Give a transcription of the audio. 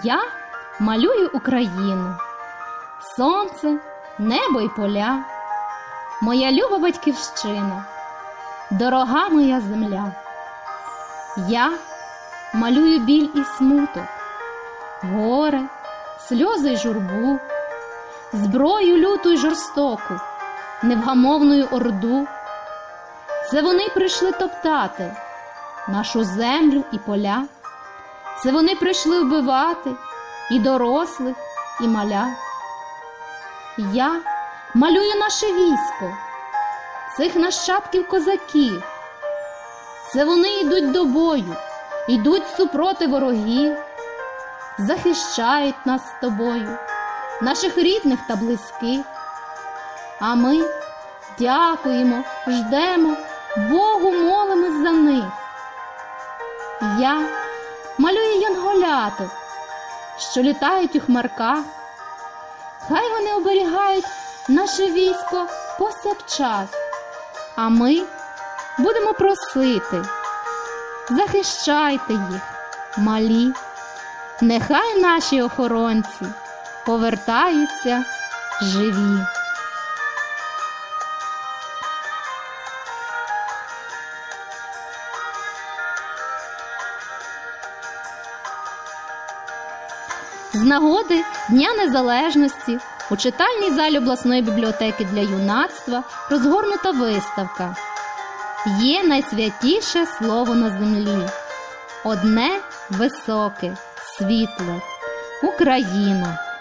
Я малюю Україну, сонце, небо й поля, моя люба батьківщина, дорога моя земля. Я малюю біль і смуток, горе, сльози й журбу, зброю люту й жорстоку, невгамовною орду. Це вони прийшли топтати нашу землю і поля. Це вони прийшли вбивати і дорослих, і маля. Я малюю наше військо, цих нащадків козаків. Це вони йдуть до бою, йдуть супроти ворогів, захищають нас з тобою, наших рідних та близьких. А ми дякуємо, ждемо, Богу молимось за них. Я малює янголяток, що літають у хмарках. Хай вони оберігають наше військо повсякчас, а ми будемо просити, захищайте їх, малі, нехай наші охоронці повертаються живі. З нагоди Дня Незалежності у читальній залі обласної бібліотеки для юнацтва розгорнута виставка Є найсвятіше слово на землі. Одне високе, світле Україна.